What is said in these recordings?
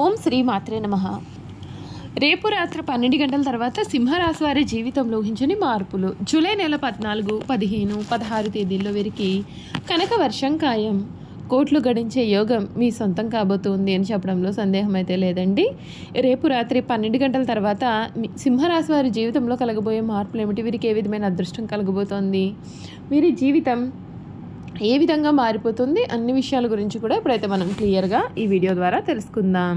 ఓం శ్రీ మాత్రే నమ. రేపు రాత్రి పన్నెండు గంటల తర్వాత సింహరాశి వారి జీవితంలో ఊహించని మార్పులు. జూలై నెల పద్నాలుగు పదిహేను పదహారు తేదీల్లో వీరికి కనక వర్షం ఖాయం. కోట్లు గడించే యోగం మీ సొంతం కాబోతుంది అని చెప్పడంలో సందేహం అయితే లేదండి. రేపు రాత్రి పన్నెండు గంటల తర్వాత సింహరాశి వారి జీవితంలో కలగబోయే మార్పులు ఏమిటి? వీరికి ఏ విధమైన అదృష్టం కలగబోతోంది? వీరి జీవితం ఏ విధంగా మారిపోతుంది అన్ని విషయాల గురించి కూడా ఇప్పుడైతే మనం క్లియర్గా ఈ వీడియో ద్వారా తెలుసుకుందాం.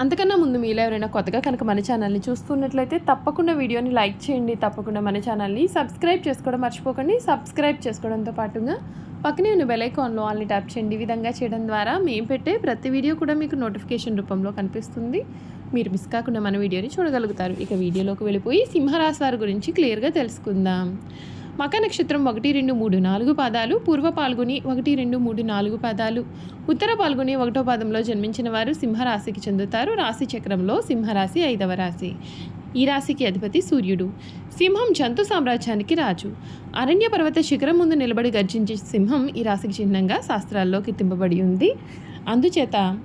అంతకన్నా ముందు మీలో ఎవరైనా కొత్తగా కనుక మన ఛానల్ని చూస్తున్నట్లయితే తప్పకుండా వీడియోని లైక్ చేయండి తప్పకుండా మన ఛానల్ని సబ్స్క్రైబ్ చేసుకోవడం మర్చిపోకండి. సబ్స్క్రైబ్ చేసుకోవడంతో పాటుగా పక్కనే ఉన్న బెలైకాన్లో వాళ్ళని ఆల్ని ట్యాప్ చేయండి. ఈ విధంగా చేయడం ద్వారా మేము పెట్టే ప్రతి వీడియో కూడా మీకు నోటిఫికేషన్ రూపంలో కనిపిస్తుంది. మీరు మిస్ కాకుండా మన వీడియోని చూడగలుగుతారు. ఇక వీడియోలోకి వెళ్ళిపోయి సింహరాశి వారి గురించి క్లియర్గా తెలుసుకుందాం. మక నక్షత్రం ఒకటి రెండు మూడు నాలుగు పాదాలు పూర్వ పాల్గొని ఒకటి రెండు మూడు నాలుగు పాదాలు. ఉత్తర పాల్గొని ఒకటో పాదంలో జన్మించిన వారు సింహరాశికి చెందుతారు. రాశి చక్రంలో సింహరాశి ఐదవ రాశి. ఈ రాశికి అధిపతి సూర్యుడు. సింహం జంతు సామ్రాజ్యానికి రాజు. అరణ్య పర్వత శిఖరం ముందు నిలబడి గర్జించే సింహం ఈ రాశికి చిహ్నంగా శాస్త్రాల్లో కీర్తింపబడి ఉంది. అందుచేత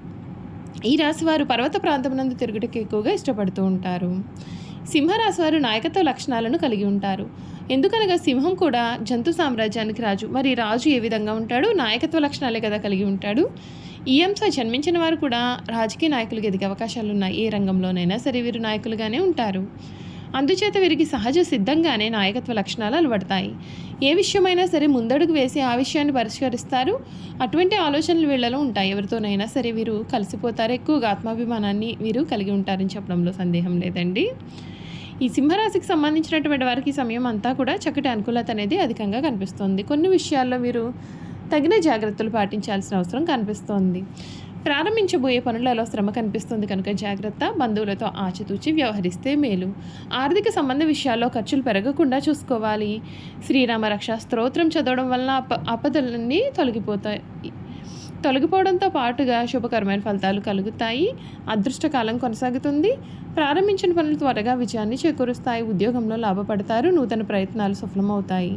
ఈ రాశి వారు పర్వత ప్రాంతమునందు తిరుగుటకు ఎక్కువగా ఇష్టపడుతూ ఉంటారు. సింహరాశి వారు నాయకత్వ లక్షణాలను కలిగి ఉంటారు. ఎందుకనగా సింహం కూడా జంతు సామ్రాజ్యానికి రాజు. మరి రాజు ఏ విధంగా ఉంటాడు? నాయకత్వ లక్షణాలే కదా కలిగి ఉంటాడు. ఈ అంశ జన్మించిన వారు కూడా రాజకీయ నాయకులుగా ఎదిగే అవకాశాలు ఉన్నాయి. ఏ రంగంలోనైనా సరే వీరు నాయకులుగానే ఉంటారు. అందుచేత వీరికి సహజ సిద్ధంగానే నాయకత్వ లక్షణాలు అలవడతాయి. ఏ విషయమైనా సరే ముందడుగు వేసి ఆ విషయాన్ని పరిష్కరిస్తారు. అటువంటి ఆలోచనలు వీళ్ళలో ఉంటాయి. ఎవరితోనైనా సరే వీరు కలిసిపోతారు. ఎక్కువగా ఆత్మాభిమానాన్ని వీరు కలిగి ఉంటారని చెప్పడంలో సందేహం లేదండి. ఈ సింహరాశికి సంబంధించినటువంటి వారికి సమయం అంతా కూడా చక్కటి అనుకూలత అనేది అధికంగా కనిపిస్తుంది. కొన్ని విషయాల్లో మీరు తగిన జాగ్రత్తలు పాటించాల్సిన అవసరం కనిపిస్తోంది. ప్రారంభించబోయే పనులలో శ్రమ కనిపిస్తుంది కనుక జాగ్రత్త బంధువులతో ఆచితూచి వ్యవహరిస్తే మేలు. ఆర్థిక సంబంధ విషయాల్లో ఖర్చులు పెరగకుండా చూసుకోవాలి. శ్రీరామ రక్ష స్తోత్రం చదవడం వలన అప ఆపదలన్నీ తొలగిపోతాయి. తొలగిపోవడంతో పాటుగా శుభకరమైన ఫలితాలు కలుగుతాయి. అదృష్టకాలం కొనసాగుతుంది. ప్రారంభించిన పనులు త్వరగా విజయాన్ని చేకూరుస్తాయి. ఉద్యోగంలో లాభపడతారు. నూతన ప్రయత్నాలు సఫలమవుతాయి.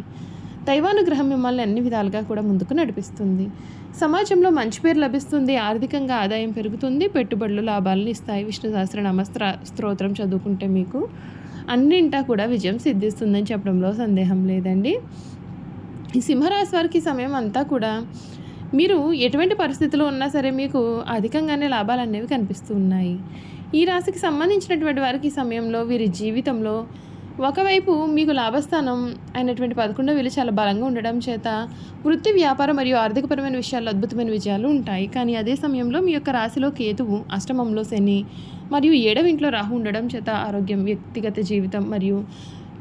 దైవానుగ్రహం మిమ్మల్ని అన్ని విధాలుగా కూడా ముందుకు నడిపిస్తుంది. సమాజంలో మంచి పేరు లభిస్తుంది. ఆర్థికంగా ఆదాయం పెరుగుతుంది. పెట్టుబడులు లాభాలను ఇస్తాయి. విష్ణు సహస్రనామ స్తోత్రం చదువుకుంటే మీకు అన్నింటా కూడా విజయం సిద్ధిస్తుందని చెప్పడంలో సందేహం లేదండి. ఈ సింహరాశి వారికి సమయం అంతా కూడా మీరు ఎటువంటి పరిస్థితుల్లో ఉన్నా సరే మీకు అధికంగానే లాభాలు అనేవి కనిపిస్తూ ఉన్నాయి. ఈ రాశికి సంబంధించినటువంటి వారికి ఈ సమయంలో వీరి జీవితంలో ఒకవైపు మీకు లాభస్థానం అయినటువంటి పదకొండో వీలు చాలా బలంగా ఉండడం చేత వృత్తి వ్యాపారం మరియు ఆర్థికపరమైన విషయాల్లో అద్భుతమైన విజయాలు ఉంటాయి. కానీ అదే సమయంలో మీ యొక్క రాశిలో కేతువు అష్టమంలో శని మరియు ఏడవ ఇంట్లో రాహు ఉండడం చేత ఆరోగ్యం వ్యక్తిగత జీవితం మరియు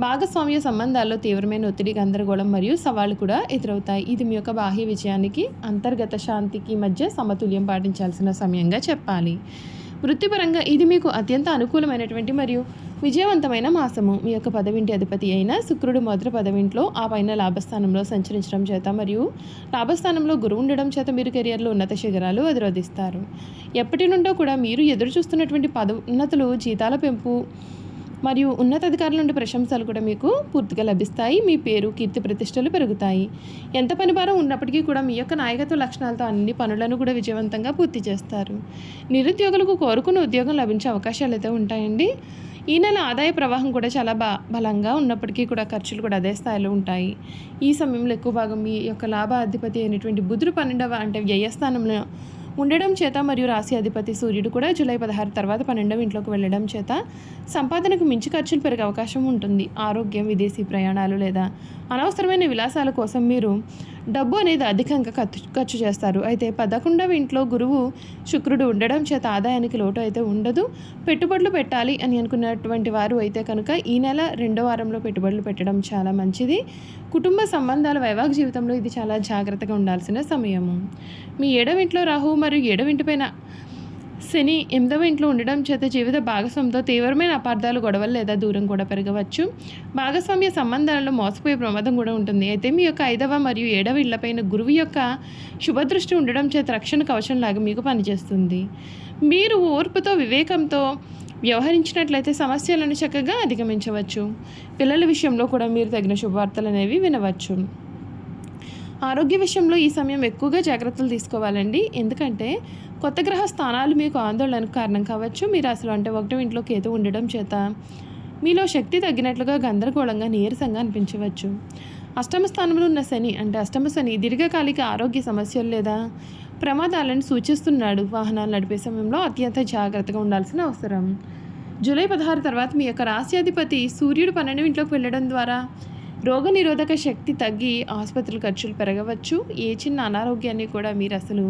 భాగస్వామ్య సంబంధాల్లో తీవ్రమైన ఒత్తిడి గందరగోళం మరియు సవాళ్ళు కూడా ఎదురవుతాయి. ఇది మీ యొక్క బాహ్య విజయానికి అంతర్గత శాంతికి మధ్య సమతుల్యం పాటించాల్సిన సమయంగా చెప్పాలి. వృత్తిపరంగా ఇది మీకు అత్యంత అనుకూలమైనటువంటి మరియు విజయవంతమైన మాసము. మీ యొక్క పదవింటి అధిపతి అయిన శుక్రుడు మొదటి పదవింట్లో ఆ పైన లాభస్థానంలో సంచరించడం చేత మరియు లాభస్థానంలో గురువు ఉండడం చేత మీరు కెరియర్లో ఉన్నత శిఖరాలు అధిరోధిస్తారు. ఎప్పటి నుండో కూడా మీరు ఎదురు చూస్తున్నటువంటి పదోన్నతులు జీతాల పెంపు మరియు ఉన్నతాధికారుల నుండి ప్రశంసలు కూడా మీకు పూర్తిగా లభిస్తాయి. మీ పేరు కీర్తి ప్రతిష్టలు పెరుగుతాయి. ఎంత పనిభారం ఉన్నప్పటికీ కూడా మీ యొక్క నాయకత్వ లక్షణాలతో అన్ని పనులను కూడా విజయవంతంగా పూర్తి చేస్తారు. నిరుద్యోగులకు కోరుకున్న ఉద్యోగం లభించే అవకాశాలు అయితే ఉంటాయండి. ఈ నెల ఆదాయ ప్రవాహం కూడా చాలా బా బలంగా ఉన్నప్పటికీ కూడా ఖర్చులు కూడా అదే స్థాయిలో ఉంటాయి. ఈ సమయంలో ఎక్కువ భాగం మీ యొక్క లాభాధిపతి అయినటువంటి బుధుడు పన్నెండవ అంటే వ్యయస్థానంలో ఉండడం చేత మరియు రాశి అధిపతి సూర్యుడు కూడా జూలై పదహారు తర్వాత పన్నెండవ ఇంట్లోకి వెళ్ళడం చేత సంపాదనకు మించి ఖర్చులు పెరిగే అవకాశం ఉంటుంది. ఆరోగ్యం విదేశీ ప్రయాణాలు లేదా అనవసరమైన విలాసాల కోసం మీరు డబ్బు అనేది అధికంగా ఖర్చు ఖర్చు చేస్తారు. అయితే పదకొండవ ఇంట్లో గురువు శుక్రుడు ఉండడం చేత ఆదాయానికి లోటు అయితే ఉండదు. పెట్టుబడులు పెట్టాలి అని అనుకున్నటువంటి వారు అయితే కనుక ఈ నెల రెండో వారంలో పెట్టుబడులు పెట్టడం చాలా మంచిది. కుటుంబ సంబంధాల వైవాహిక జీవితంలో ఇది చాలా జాగ్రత్తగా ఉండాల్సిన సమయము. మీ ఏడవ ఇంట్లో రాహు మరియు ఏడవ పైన శని ఎనిమిదవ ఇంట్లో ఉండడం చేత జీవిత భాగస్వామితో తీవ్రమైన అపార్థాలు గొడవలు లేదా దూరం కూడా పెరగవచ్చు. భాగస్వామ్య సంబంధాలలో మోసపోయే ప్రమాదం కూడా ఉంటుంది. అయితే మీ యొక్క ఐదవ మరియు ఏడవ ఇళ్ళపైన గురువు యొక్క శుభదృష్టి ఉండడం చేత రక్షణ కవచంలాగా మీకు పనిచేస్తుంది. మీరు ఓర్పుతో వివేకంతో వ్యవహరించినట్లయితే సమస్యలను చక్కగా అధిగమించవచ్చు. పిల్లల విషయంలో కూడా మీరు తగిన శుభవార్తలు అనేవి వినవచ్చు. ఆరోగ్య విషయంలో ఈ సమయం ఎక్కువగా జాగ్రత్తలు తీసుకోవాలండి. ఎందుకంటే కొత్త గ్రహ స్థానాలు మీకు ఆందోళనకు కారణం కావచ్చు. మీరు అసలు అంటే ఒకటో ఇంట్లో కేతు ఉండడం చేత మీలో శక్తి తగ్గినట్లుగా గందరగోళంగా నీరసంగా అనిపించవచ్చు. అష్టమ స్థానంలో ఉన్న శని అంటే అష్టమ శని దీర్ఘకాలిక ఆరోగ్య సమస్యలు లేదా ప్రమాదాలను సూచిస్తున్నాడు. వాహనాలు నడిపే సమయంలో అత్యంత జాగ్రత్తగా ఉండాల్సిన అవసరం. జూలై పదహారు తర్వాత మీ యొక్క రాశ్యాధిపతి సూర్యుడు పన్నెండు ఇంట్లోకి వెళ్ళడం ద్వారా రోగనిరోధక శక్తి తగ్గి ఆసుపత్రుల ఖర్చులు పెరగవచ్చు. ఏ చిన్న అనారోగ్యాన్ని కూడా మీరు అసలు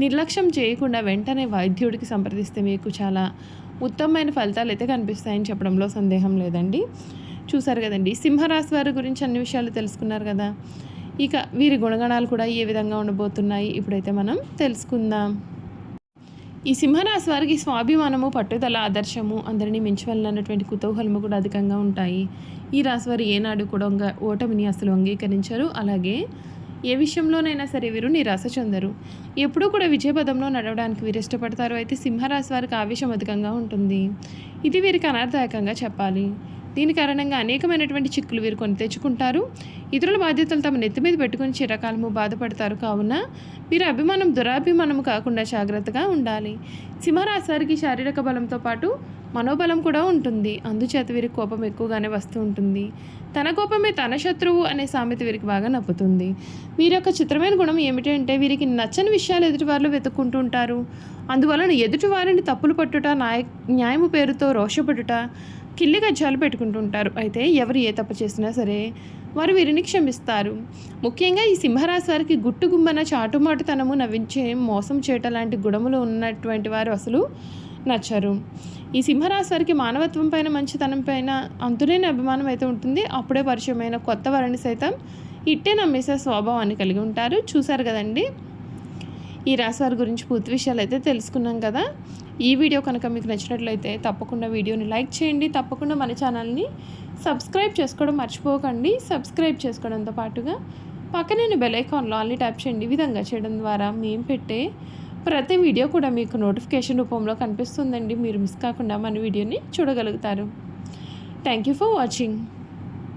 నిర్లక్ష్యం చేయకుండా వెంటనే వైద్యుడికి సంప్రదిస్తే మీకు చాలా ఉత్తమమైన ఫలితాలు అయితే కనిపిస్తాయని చెప్పడంలో సందేహం లేదండి. చూసారు కదండి సింహరాశి వారి గురించి అన్ని విషయాలు తెలుసుకున్నారు కదా. ఇక వీరి గుణగణాలు కూడా ఏ విధంగా ఉండబోతున్నాయి? ఇప్పుడైతే మనం తెలుసుకుందాం. ఈ సింహరాశి వారికి స్వాభిమానము పట్టుదల ఆదర్శము అందరినీ మించవలనటువంటి కుతూహలము కూడా అధికంగా ఉంటాయి. ఈ రాశి వారు ఏనాడు కూడా ఓటమిని అసలు అంగీకరించరు. అలాగే ఏ విషయంలోనైనా సరే వీరు నిరాశ చెందరు. ఎప్పుడూ కూడా విజయపదంలో నడవడానికి వీరు ఇష్టపడతారు. అయితే సింహరాశి వారికి ఆవేశం అధికంగా ఉంటుంది. ఇది వీరికి అనర్థదాయకంగా చెప్పాలి. దీని కారణంగా అనేకమైనటువంటి చిక్కులు వీరు కొని తెచ్చుకుంటారు. ఇతరుల బాధ్యతలు తమ నెత్తి మీద పెట్టుకుని చిరకాలము బాధపడతారు కావున వీరి అభిమానం దురాభిమానం కాకుండా జాగ్రత్తగా ఉండాలి. సింహరాశారికి శారీరక బలంతో పాటు మనోబలం కూడా ఉంటుంది. అందుచేత వీరికి కోపం ఎక్కువగానే వస్తూ ఉంటుంది. తన కోపమే తన శత్రువు అనే సామెత వీరికి బాగా నప్పుతుంది వీరి యొక్క చిత్రమైన గుణం ఏమిటంటే వీరికి నచ్చని విషయాలు ఎదుటివారిలో వెతుక్కుంటూ ఉంటారు. అందువలన ఎదుటివారిని తప్పులు పట్టుట నాయ న్యాయము పేరుతో రోషపడుట కిల్లి గజ్జాలు పెట్టుకుంటుంటారు. అయితే ఎవరు ఏ తప్పు చేసినా సరే వారు వీరిని క్షమిస్తారు. ముఖ్యంగా ఈ సింహరాశి వారికి గుట్టు గుమ్మన చాటుమాటుతనము నవ్వించే మోసం చేయటం లాంటి గుణములు ఉన్నటువంటి వారు అసలు నచ్చరు. ఈ సింహరాశి వారికి మానవత్వం పైన మంచితనం పైన అంతులేని అభిమానం అయితే ఉంటుంది. అప్పుడే పరిచయమైన కొత్త వారిని సైతం ఇట్టే నమ్మేసే స్వభావాన్ని కలిగి ఉంటారు. చూశారు కదండి? ఈ రాశి వారి గురించి పూర్తి విషయాలు అయితే తెలుసుకున్నాం కదా. ఈ వీడియో కనుక మీకు నచ్చినట్లయితే తప్పకుండా వీడియోని లైక్ చేయండి. తప్పకుండా మన ఛానల్ని సబ్స్క్రైబ్ చేసుకోవడం మర్చిపోకండి. సబ్స్క్రైబ్ చేసుకోవడంతో పాటుగా పక్కనే బెల్ ఐకాన్లో అన్ని ట్యాప్ చేయండి. విధంగా చేయడం ద్వారా మేము పెట్టే ప్రతి వీడియో కూడా మీకు నోటిఫికేషన్ రూపంలో కనిపిస్తుందండి. మీరు మిస్ కాకుండా మన వీడియోని చూడగలుగుతారు. Thank you for watching.